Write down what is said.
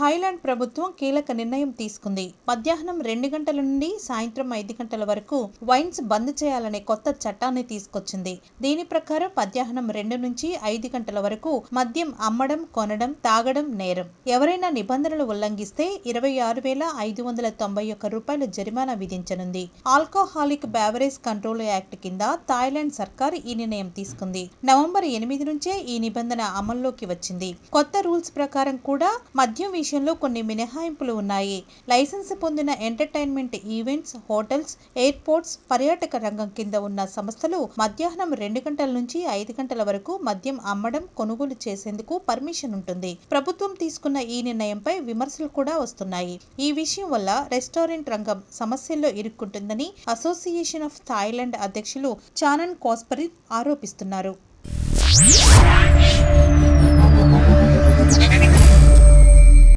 Thailand ప్రభుత్వం కీలక నిర్ణయం తీసుకుంది. మధ్యాహ్నం రెండు గంటల నుండి సాయంత్రం ఐదు గంటల వరకు వైన్స్ బంద్ చేయాలనే కొత్త చట్టాన్ని తీసుకొచ్చింది. దీని ప్రకారం మధ్యాహ్నం రెండు నుంచి ఐదు గంటల వరకు మద్యం అమ్మడం కొనడం తాగడం నేరం. ఎవరైనా నిబంధనలు ఉల్లంఘిస్తే ఇరవై ఆరు వేల ఐదు వందల తొంభై ఒక్క రూపాయల జరిమానా విధించనుంది. Alcoholic beverage control act Thailand Thailand సర్కార్ ఈ నిర్ణయం తీసుకుంది. నవంబర్ ఎనిమిది నుంచే ఈ నిబంధన అమల్లోకి వచ్చింది. కొత్త రూల్స్ ప్రకారం కూడా మద్యం విషయంలో కొన్ని మినహాయింపులు ఉన్నాయి. లైసెన్స్ పొందిన ఎంటర్టైన్మెంట్ ఈవెంట్స్ హోటల్స్ ఎయిర్పోర్ట్స్ పర్యాటక రంగం కింద ఉన్న సంస్థలు మధ్యాహ్నం రెండు గంటల నుంచి ఐదు గంటల వరకు మద్యం అమ్మడం కొనుగోలు చేసేందుకు పర్మిషన్ ఉంటుంది. ప్రభుత్వం తీసుకున్న ఈ నిర్ణయంపై విమర్శలు కూడా వస్తున్నాయి. ఈ విషయం వల్ల రెస్టారెంట్ రంగం సమస్యల్లో ఇరుక్కుంటుందని అసోసియేషన్ ఆఫ్ థాయిలాండ్ అధ్యక్షులు చానన్ కోస్పరిత్ ఆరోపిస్తున్నారు.